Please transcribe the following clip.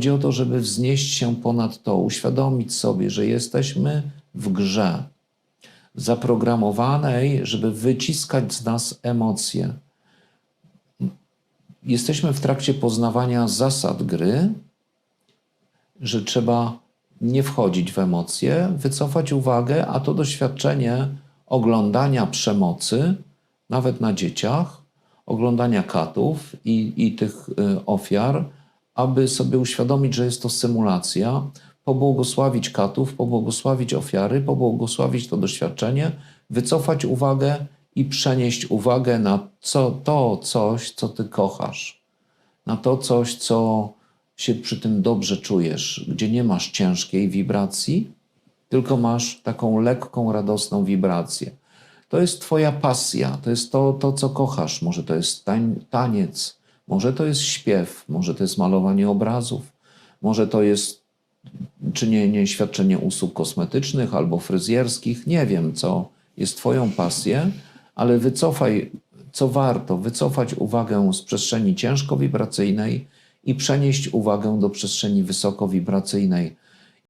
Chodzi o to, żeby wznieść się ponad to, uświadomić sobie, że jesteśmy w grze zaprogramowanej, żeby wyciskać z nas emocje. Jesteśmy w trakcie poznawania zasad gry, że trzeba nie wchodzić w emocje, wycofać uwagę, a to doświadczenie oglądania przemocy, nawet na dzieciach, oglądania katów i, i tych y, ofiar, aby sobie uświadomić, że jest to symulacja, pobłogosławić katów, pobłogosławić ofiary, pobłogosławić to doświadczenie, wycofać uwagę i przenieść uwagę na co, to coś, co ty kochasz, na to coś, co się przy tym dobrze czujesz, gdzie nie masz ciężkiej wibracji, tylko masz taką lekką, radosną wibrację. To jest Twoja pasja, to jest to, to co kochasz. Może to jest tań, taniec, może to jest śpiew, może to jest malowanie obrazów, może to jest czynienie, świadczenie usług kosmetycznych albo fryzjerskich. Nie wiem, co jest Twoją pasją, ale wycofaj, co warto, wycofać uwagę z przestrzeni ciężkowibracyjnej i przenieść uwagę do przestrzeni wysokowibracyjnej